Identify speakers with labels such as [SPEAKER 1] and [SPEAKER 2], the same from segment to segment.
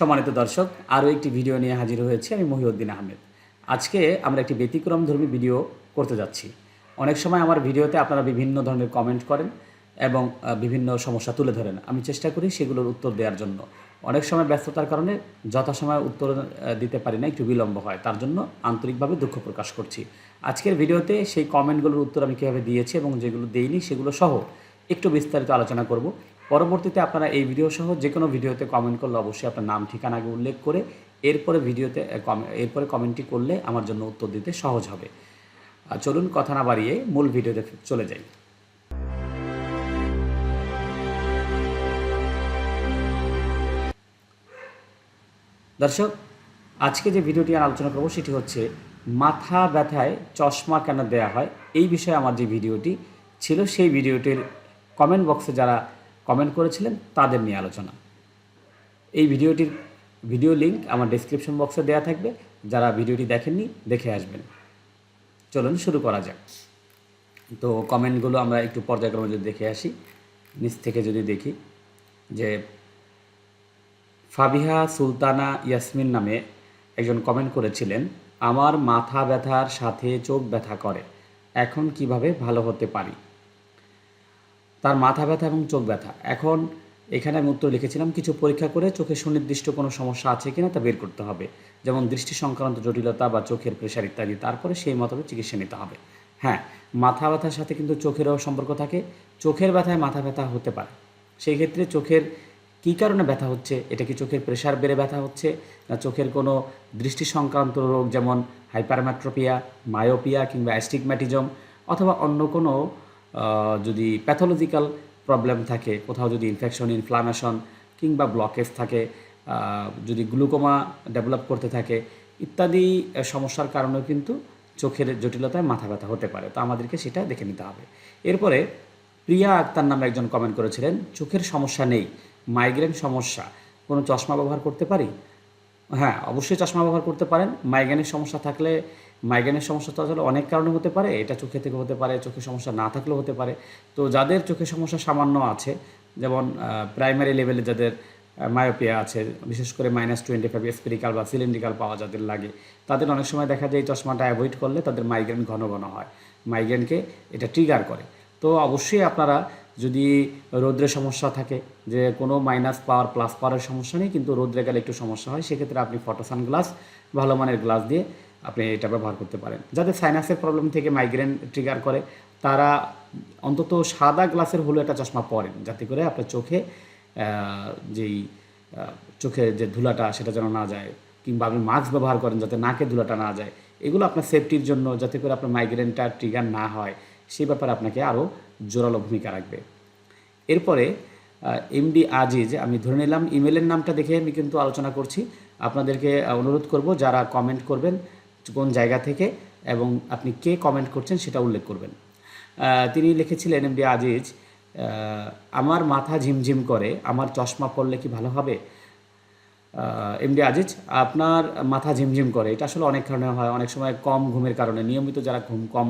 [SPEAKER 1] সম্মানিত দর্শক, আরও একটি ভিডিও নিয়ে হাজির হয়েছে আমি মহিউদ্দিন আহমেদ। আজকে আমরা একটি ব্যতিক্রম ধর্মী ভিডিও করতে যাচ্ছি। অনেক সময় আমার ভিডিওতে আপনারা বিভিন্ন ধরনের কমেন্ট করেন এবং বিভিন্ন সমস্যা তুলে ধরেন। আমি চেষ্টা করি সেগুলোর উত্তর দেওয়ার জন্য। অনেক সময় ব্যস্ততার কারণে যথাসময়ে উত্তর দিতে পারি না, একটু বিলম্ব হয়। তার জন্য আন্তরিকভাবে দুঃখ প্রকাশ করছি। আজকের ভিডিওতে সেই কমেন্টগুলোর উত্তর আমি কীভাবে দিয়েছি এবং যেগুলো দেইনি সেগুলো সহ একটু বিস্তারিত আলোচনা করব। পরবর্তীতে আপনারা এই ভিডিও সহ যে কোনো ভিডিওতে কমেন্ট করলে অবশ্যই আপনার নাম, ঠিকানা আগে উল্লেখ করে এরপরে ভিডিওতে এরপরে কমেন্টটি করলে আমার জন্য উত্তর দিতে সহজ হবে। চলুন কথা না বাড়িয়ে মূল ভিডিওতে চলে যাই। দর্শক, আজকে যে ভিডিওটি আলোচনা করব সেটি হচ্ছে মাথা ব্যথায় চশমা কেন দেয়া হয়? এই বিষয়ে আমার যে ভিডিওটি ছিল সেই ভিডিওটির কমেন্ট বক্সে যারা কমেন্ট করেছিলেন, তাদের নিয়ে আলোচনা। এই ভিডিওটির ভিডিও লিঙ্ক আমার ডেসক্রিপশন বক্সে দেওয়া থাকবে, যারা ভিডিওটি দেখেননি, দেখে আসবেন। চলুন শুরু করা যাক। তো কমেন্টগুলো আমরা একটু পর্যায়ক্রমে যদি দেখে আসি, নিচ থেকে যদি দেখি, যে ফাবিহা সুলতানা ইয়াসমিন নামে একজন কমেন্ট করেছিলেন, আমার মাথা ব্যথার সাথে চোখ ব্যথা করে, এখন কীভাবে ভালো হতে পারি? তার মাথা ব্যথা এবং চোখ ব্যথা। এখন এখানে আমি উত্তর লিখেছিলাম, কিছু পরীক্ষা করে চোখের সুনির্দিষ্ট কোনো সমস্যা আছে কিনা তা বের করতে হবে। যেমন দৃষ্টি সংক্রান্ত জটিলতা বা চোখের প্রেশার ইত্যাদি। তারপরে সেই মোতাবেক চিকিৎসা নিতে হবে। হ্যাঁ মাথা ব্যথার সাথে কিন্তু চোখেরও সম্পর্ক থাকে। চোখের ব্যথায় মাথা ব্যথা হতে পারে। সেই ক্ষেত্রে চোখের কী কারণে ব্যথা হচ্ছে? এটা কি চোখের প্রেশার বেড়ে ব্যথা হচ্ছে? না চোখের কোনো দৃষ্টি সংক্রান্ত রোগ যেমন হাইপারম্যাট্রোপিয়া মায়োপিয়া কিংবা অ্যাস্টিগম্যাটিজম অথবা অন্য কোনো যদি প্যাথোলজিক্যাল প্রবলেম থাকে, কোথাও যদি ইনফেকশন ইনফ্লামেশন কিংবা ব্লকেজ থাকে যদি গ্লুকোমা ডেভেলপ করতে থাকে, ইত্যাদি সমস্যার কারণেও কিন্তু চোখের জটিলতায় মাথা ব্যথা হতে পারে। তো আমাদেরকে সেটা দেখে নিতে হবে। এরপরে প্রিয়া আক্তার নামে একজন কমেন্ট করেছিলেন, চোখের সমস্যা নেই মাইগ্রেন সমস্যা, কোনো চশমা ব্যবহার করতে পারি? হ্যাঁ অবশ্যই চশমা ব্যবহার করতে পারেন মাইগ্রেনের সমস্যা থাকলে মাইগ্রেনের সমস্যা তো আসলে অনেক কারণে হতে পারে, এটা চোখে থেকে হতে পারে চোখের সমস্যা না থাকলেও হতে পারে। তো যাদের চোখের সমস্যা সামান্য আছে, যেমন প্রাইমারি লেভেলে যাদের মায়োপিয়া আছে, বিশেষ করে মাইনাস টোয়েন্টি ফাইভ স্পেরিকাল বা সিলিন্ড্রিকাল পাওয়া যাদের লাগে, তাদের অনেক সময় দেখা যায় এই চশমাটা অ্যাভয়েড করলে তাদের মাইগ্রেন ঘন ঘন হয়। মাইগ্রেনকে এটা ট্রিগার করে। তো অবশ্যই আপনারা যদি রৌদ্রের সমস্যা থাকে, যে কোনো মাইনাস পাওয়ার প্লাস পাওয়ারের সমস্যা নেই, কিন্তু রৌদ্রে গেলে একটু সমস্যা হয়, সেক্ষেত্রে আপনি ফটোসান গ্লাস ভালো মানের গ্লাস দিয়ে আপনি এটা ব্যবহার করতে পারেন। যাদের সাইনাসের প্রবলেম থেকে মাইগ্রেন ট্রিগার করে, তারা অন্তত সাদা গ্লাসের হলো একটা চশমা পরেন, যাতে করে আপনার চোখে যেই চোখে যে ধুলাটা সেটা যেন না যায়, কিংবা আপনি মাস্ক ব্যবহার করেন যাতে নাকে ধুলাটা না যায়। এগুলো আপনার সেফটির জন্য যাতে করে আপনার মাইগ্রেনটা ট্রিগার না হয় সেই ব্যাপারে আপনাকে আরও জোরালো ভূমিকা রাখবে। এরপরে এমডি আজিজ আমি ধরে নিলাম ইমেলের নামটা দেখে আমি কিন্তু আলোচনা করছি। আপনাদেরকে অনুরোধ করব যারা কমেন্ট করবেন কোন জায়গা থেকে এবং আপনি কে কমেন্ট করছেন সেটা উল্লেখ করবেন। তিনি লিখেছিলেন এমডি আজিজ আমার মাথা ঝিমঝিম করে, আমার চশমা পড়লে কি ভালো হবে? এমডি আজিজ, আপনার মাথা ঝিমঝিম করে। এটা আসলে অনেক কারণে হয়, অনেক সময় কম ঘুমের কারণে। নিয়মিত যারা ঘুম কম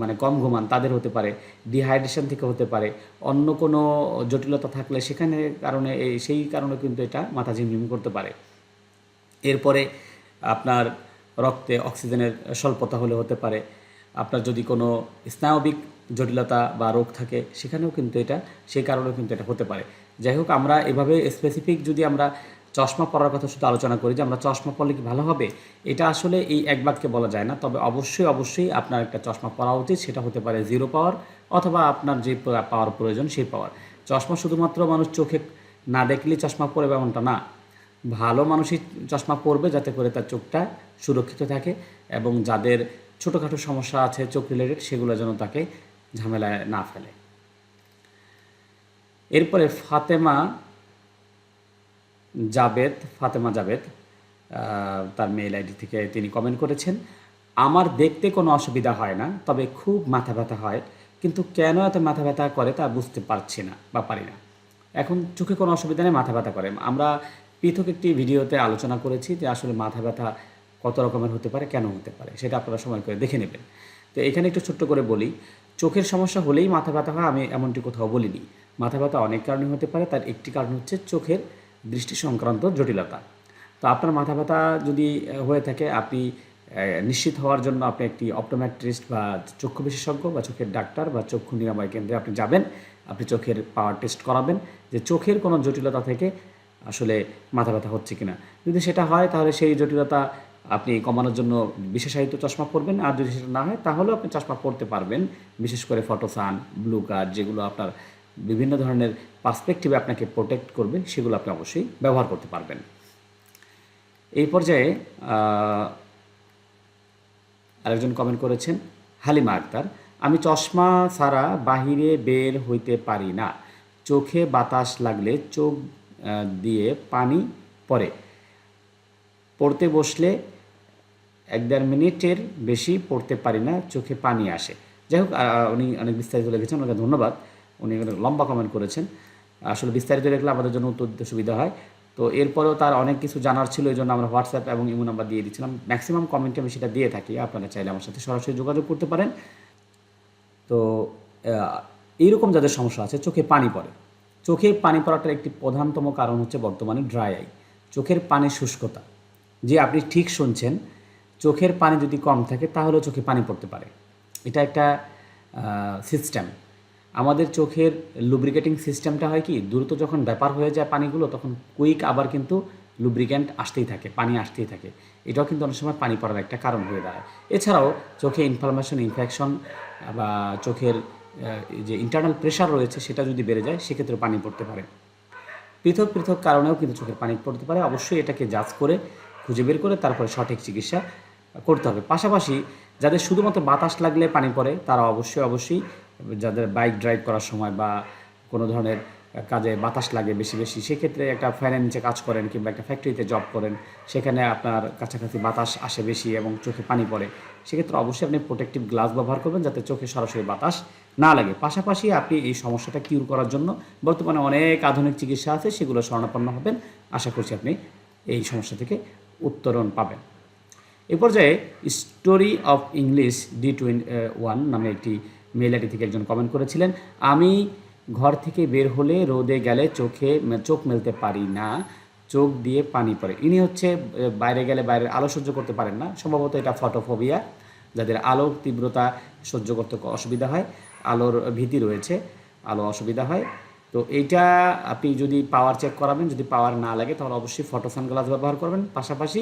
[SPEAKER 1] মানে কম ঘুমান, তাদের হতে পারে ডিহাইড্রেশন থেকে হতে পারে। অন্য কোনো জটিলতা থাকলে সেখানে কারণে সেই কারণে কিন্তু এটা মাথা ঝিমঝিম করতে পারে। এরপরে আপনার রক্তে অক্সিজেনের স্বল্পতা হলে হতে পারে। আপনার যদি কোনো স্নায়বিক জটিলতা বা রোগ থাকে, সেখানেও কিন্তু এটা সেই কারণেও কিন্তু এটা হতে পারে। যাই হোক, আমরা এভাবে স্পেসিফিক যদি আমরা চশমা পরার কথা শুধু আলোচনা করি যে আমরা চশমা পরলে কি ভালো হবে, এটা আসলে এই এক বাক্যে বলা যায় না। তবে অবশ্যই অবশ্যই আপনার একটা চশমা পরা উচিত, সেটা হতে পারে জিরো পাওয়ার অথবা আপনার যে পাওয়ার প্রয়োজন, সেই পাওয়ার চশমা শুধুমাত্র মানুষ চোখে না দেখলেই চশমা পরে এমনটা না। ভালো মানুষই চশমা পরবে যাতে করে তার চোখটা সুরক্ষিত থাকে এবং যাদের ছোটোখাটো সমস্যা আছে, চোখ রিলেটেড সেগুলো যেন তাকে ঝামেলায় না ফেলে। এরপরে ফাতেমা জাবেদ ফাতেমা জাবেদ তার মেইল আইডি থেকে তিনি কমেন্ট করেছেন, আমার দেখতে কোনো অসুবিধা হয় না, তবে খুব মাথা ব্যথা হয়, কিন্তু কেন এত মাথা ব্যথা করে তা বুঝতে পারছি না বা পারি না। এখন চোখে কোনো অসুবিধা নেই, মাথা ব্যথা করে। আমরা পৃথক একটি ভিডিওতে আলোচনা করেছি যে আসলে মাথা ব্যথা কত রকমের হতে পারে, কেন হতে পারে, সেটা আপনারা সময় করে দেখে নেবেন। তো এখানে একটু ছোট্ট করে বলি, চোখের সমস্যা হলেই মাথা ব্যথা হয়, আমি এমনটি কোথাও বলিনি। মাথা ব্যথা অনেক কারণে হতে পারে, তার একটি কারণ হচ্ছে চোখের দৃষ্টি সংক্রান্ত জটিলতা। তো আপনার মাথা ব্যথা যদি হয়ে থাকে, আপনি নিশ্চিত হওয়ার জন্য আপনি একটি অপটোমেট্রিস্ট বা চক্ষু বিশেষজ্ঞ বা চোখের ডাক্তার বা চক্ষু নিরাময় কেন্দ্রে আপনি যাবেন, আপনি চোখের পাওয়ার টেস্ট করাবেন। যে চোখের কোনো জটিলতা থেকে আসলে মাথা ব্যথা হচ্ছে কিনা। যদি সেটা হয়, তাহলে সেই জটিলতা আপনি কমানোর জন্য বিশেষায়িত চশমা পরবেন। আর যদি সেটা না হয়, তাহলেও আপনি চশমা পরতে পারবেন। বিশেষ করে ফটোসান ব্লু কার্ড যেগুলো আপনার বিভিন্ন ধরনের পার্সপেক্টিভে আপনাকে প্রোটেক্ট করবে, সেগুলো আপনি অবশ্যই ব্যবহার করতে পারবেন। এই পর্যায়ে আরেকজন কমেন্ট করেছেন, হালিমা আক্তার, আমি চশমা ছাড়া বাহিরে বের হইতে পারি না। চোখে বাতাস লাগলে চোখ দিয়ে পানি পড়ে পড়তে বসলে এক দেড় মিনিটের বেশি পড়তে পারি না, চোখে পানি আসে। যাই হোক উনি অনেক বিস্তারিত লিখেছেন, ওনাকে ধন্যবাদ। উনি অনেক লম্বা কমেন্ট করেছেন। আসলে বিস্তারিত লিখলে আমাদের জন্য উত্তর দিতে সুবিধা হয়। তো এরপরেও তার অনেক কিছু জানার ছিল, এই জন্য আমরা হোয়াটসঅ্যাপ এবং ইমো নাম্বার দিয়ে দিচ্ছিলাম ম্যাক্সিমাম কমেন্টে আমি সেটা দিয়ে থাকি, আপনারা চাইলে আমার সাথে সরাসরি যোগাযোগ করতে পারেন। তো এইরকম যাদের সমস্যা আছে, চোখে পানি পড়ে। চোখে পানি পড়াটার একটি প্রধানতম কারণ হচ্ছে বর্তমানে ড্রাই আই চোখের পানি শুষ্কতা। যে আপনি ঠিক শুনছেন, চোখের পানি যদি কম থাকে তাহলেও চোখে পানি পড়তে পারে। এটা একটা সিস্টেম আমাদের চোখের লুব্রিকেটিং সিস্টেমটা হয় কি, দ্রুত যখন ব্যাপার হয়ে যায় পানিগুলো, তখন কুইক আবার কিন্তু লুব্রিক্যান্ট আসতেই থাকে, পানি আসতেই থাকে। এটাও কিন্তু অনেক সময় পানি পড়ার একটা কারণ হয়ে দাঁড়ায়। এছাড়াও চোখে ইনফ্লামেশন ইনফেকশন বা চোখের যে ইন্টারনাল প্রেশার রয়েছে সেটা যদি বেড়ে যায়, সেক্ষেত্রে পানি পড়তে পারে। পৃথক পৃথক কারণেও কিন্তু চোখের পানি পড়তে পারে। অবশ্যই এটাকে জাজ করে, খুঁজে বের করে তারপরে সঠিক চিকিৎসা করতে হবে। পাশাপাশি যাদের শুধুমাত্র বাতাস লাগলে পানি পড়ে, তারা অবশ্যই অবশ্যই যাদের বাইক ড্রাইভ করার সময় বা কোনো ধরনের কাজে বাতাস লাগে বেশি বেশি, সেক্ষেত্রে একটা ফ্যানের নিচে কাজ করেন কিংবা একটা ফ্যাক্টরিতে জব করেন, সেখানে আপনার কাছাকাছি বাতাস আসে বেশি এবং চোখে পানি পড়ে। সেক্ষেত্রে অবশ্যই আপনি প্রোটেক্টিভ গ্লাস ব্যবহার করবেন যাতে চোখে সরাসরি বাতাস না লাগে। পাশাপাশি আপনি এই সমস্যাটা কিউর করার জন্য বর্তমানে অনেক আধুনিক চিকিৎসা আছে, সেগুলো শরণাপন্ন হবেন। আশা করছি আপনি এই সমস্যা থেকে উত্তরণ পাবেন। এ পর্যায়ে story of English D twenty one নামে একটি মেল আইডি থেকে একজন কমেন্ট করেছিলেন, আমি ঘর থেকে বের হলে রোদে গেলে চোখে, চোখ মেলতে পারি না। চোখ দিয়ে পানি পড়ে। ইনি হচ্ছে বাইরে গেলে বাইরের আলো সহ্য করতে পারেন না। সম্ভবত এটা ফটোফোবিয়া যাদের আলোর তীব্রতা সহ্য করতে অসুবিধা হয়, আলোর ভীতি রয়েছে, আলো অসুবিধা হয়। তো এইটা আপনি যদি পাওয়ার চেক করাবেন, যদি পাওয়ার না লাগে, তাহলে অবশ্যই ফটো সানগ্লাস ব্যবহার করবেন। পাশাপাশি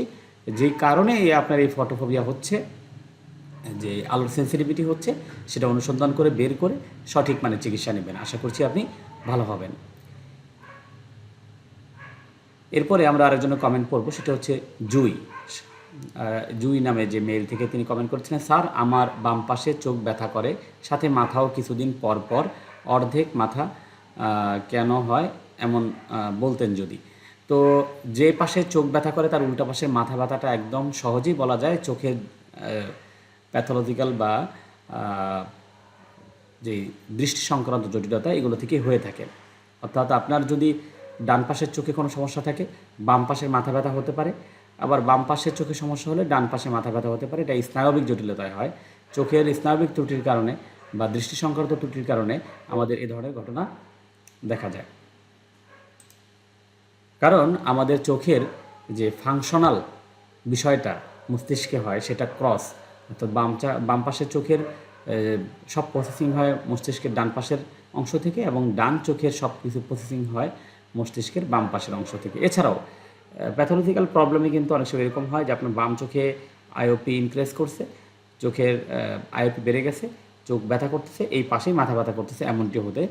[SPEAKER 1] যেই কারণে আপনার এই ফটোফোবিয়া হচ্ছে, যে আলোর সেন্সিটিভিটি হচ্ছে, সেটা অনুসন্ধান করে, বের করে সঠিক মানে চিকিৎসা নেবেন। আশা করছি আপনি ভালো হবেন। এরপরে আমরা আরেকজনের কমেন্ট পড়ব, সেটা হচ্ছে জুই। জুই নামে যে মেল থেকে তিনি কমেন্ট করেছিলেন, স্যার, আমার বাম পাশে চোখ ব্যথা করে, সাথে মাথাও কিছুদিন পর পর অর্ধেক মাথা কেন হয় এমন বলতেন যদি। তো যে পাশে চোখ ব্যথা করে, তার উল্টা পাশে মাথা ব্যথাটা একদম সহজেই বলা যায় চোখের প্যাথোলজিক্যাল বা যে দৃষ্টি সংক্রান্ত জটিলতা, এগুলো থেকে হয়ে থাকে। অর্থাৎ আপনার যদি ডান পাশের চোখে কোনো সমস্যা থাকে, বাম পাশের মাথা ব্যথা হতে পারে। আবার বাম পাশের চোখে সমস্যা হলে ডান পাশে মাথা ব্যথা হতে পারে। এটা স্নায়বিক জটিলতায় হয়। চোখের স্নায়বিক ত্রুটির কারণে বা দৃষ্টি সংক্রান্ত ত্রুটির কারণে আমাদের এ ধরনের ঘটনা দেখা যায়। কারণ আমাদের চোখের যে ফাংশনাল বিষয়টা মস্তিষ্কে হয়, সেটা ক্রস অর্থাৎ বাম চা, বাম পাশের চোখের সব প্রসেসিং হয় মস্তিষ্কের ডান পাশের অংশ থেকে এবং ডান চোখের সব কিছু প্রসেসিং হয় মস্তিষ্কের বাম পাশের অংশ থেকে। এছাড়াও প্যাথোলজিক্যাল প্রবলেমে কিন্তু অনেক সময় এরকম হয় যে আপনার বাম চোখে আইওপি ইনক্রিজ করছে, চোখের আইওপি বেড়ে গেছে, চোখ ব্যথা করতেছে, এই পাশেই মাথা ব্যথা করতেছে, এমনটি হতে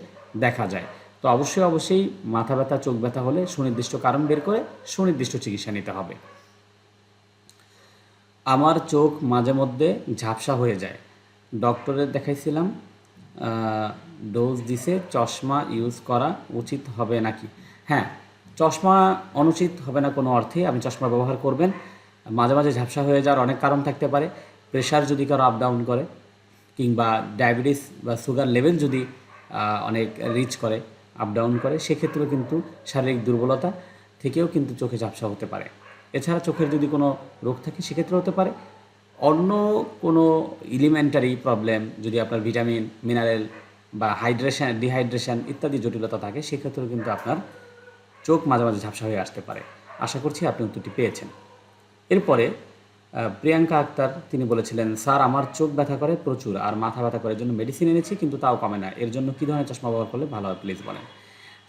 [SPEAKER 1] দেখা যায়। তো অবশ্যই অবশ্যই মাথা ব্যথা, চোখ ব্যথা হলে সুনির্দিষ্ট কারণ বের করে সুনির্দিষ্ট চিকিৎসা নিতে হবে। আমার চোখ মাঝে মধ্যে ঝাপসা হয়ে যায়। ডক্টরের দেখাইছিলাম ডোজ দিছে, চশমা ইউজ করা উচিত হবে নাকি? হ্যাঁ চশমা অনুচিত হবে না কোনো অর্থে, আপনি চশমা ব্যবহার করবেন। মাঝে মাঝে ঝাপসা হয়ে যাওয়ার অনেক কারণ থাকতে পারে। প্রেশার যদি কারও আপ ডাউন করে, কিংবা ডায়াবেটিস বা সুগার লেভেল যদি অনেক রিচ করে আপ ডাউন করে, সেক্ষেত্রেও কিন্তু শারীরিক দুর্বলতা থেকেও কিন্তু চোখে ঝাপসা হতে পারে। এছাড়া চোখের যদি কোনো রোগ থাকে সেক্ষেত্রে হতে পারে। অন্য কোনো এলিমেন্টারি প্রবলেম যদি আপনার ভিটামিন মিনারেল বা হাইড্রেশন ডিহাইড্রেশন ইত্যাদি জটিলতা থাকে, সেক্ষেত্রেও কিন্তু আপনার চোখ মাঝে মাঝে ঝাপসা হয়ে আসতে পারে। আশা করছি আপনি উত্তরটি পেয়েছেন। এরপরে প্রিয়াঙ্কা আক্তার, তিনি বলেছিলেন, স্যার, আমার চোখ ব্যথা করে প্রচুর আর মাথা ব্যথা করার জন্য মেডিসিন এনেছি, কিন্তু তাও কমে না। এর জন্য কী ধরনের চশমা ব্যবহার করলে ভালো হয় প্লিজ বলেন।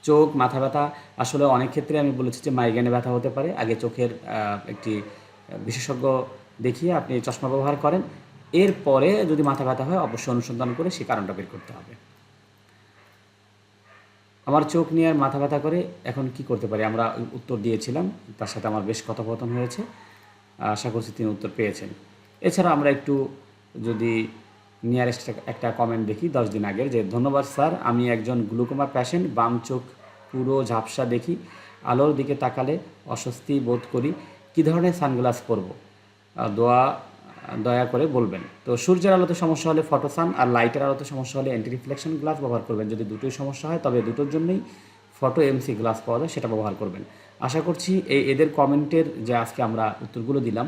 [SPEAKER 1] চোখ, মাথা ব্যথা, আসলে অনেক ক্ষেত্রে আমি বলেছি যে মাইগ্রেনে ব্যথা হতে পারে। আগে চোখের একটি বিশেষজ্ঞ দেখিয়ে আপনি চশমা ব্যবহার করেন। এরপরে যদি মাথা ব্যথা হয়, অবশ্যই অনুসন্ধান করে সেই কারণটা বের করতে হবে। আমার চোখ নিয়ে আর মাথা ব্যথা করে এখন কি করতে পারি? আমরা উত্তর দিয়েছিলাম, তার সাথে আমার বেশ কথোপকথন হয়েছে। আশা করছি তিনি উত্তর পেয়েছেন। এছাড়া আমরা একটু যদি নিয়ারেস্ট একটা কমেন্ট দেখি দশ দিন আগের যে, ধন্যবাদ স্যার, আমি একজন গ্লুকোমা প্যাশেন্ট বাম চোখ পুরো ঝাপসা দেখি, আলোর দিকে তাকালে অস্বস্তি বোধ করি। কী ধরনের সানগ্লাস পরবো? দোয়া দয়া করে বলবেন। তো সূর্যের আলোতে সমস্যা হলে ফটোসান আর লাইটের আলোতে সমস্যা হলে অ্যান্টি রিফ্লেকশন গ্লাস ব্যবহার করবেন। যদি দুটোই সমস্যা হয়, তবে দুটোর জন্যই ফটো এমসি গ্লাস পাওয়া যায়, সেটা ব্যবহার করবেন। আশা করছি এই এদের কমেন্টের যে আজকে আমরা উত্তরগুলো দিলাম,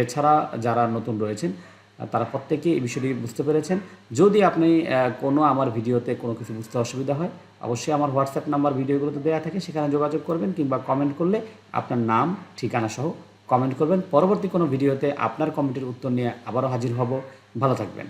[SPEAKER 1] এছাড়া যারা নতুন রয়েছেন, তারা প্রত্যেকেই এই বিষয়টি বুঝতে পেরেছেন। যদি আপনি কোনো আমার ভিডিওতে কোনো কিছু বুঝতে অসুবিধা হয়, অবশ্যই আমার হোয়াটসঅ্যাপ নাম্বার ভিডিওগুলোতে দেওয়া থাকে, সেখানে যোগাযোগ করবেন কিংবা কমেন্ট করলে আপনার নাম, ঠিকানা সহ কমেন্ট করবেন। পরবর্তী কোনো ভিডিওতে আপনার কমেন্টের উত্তর নিয়ে আবারও হাজির হব। ভালো থাকবেন।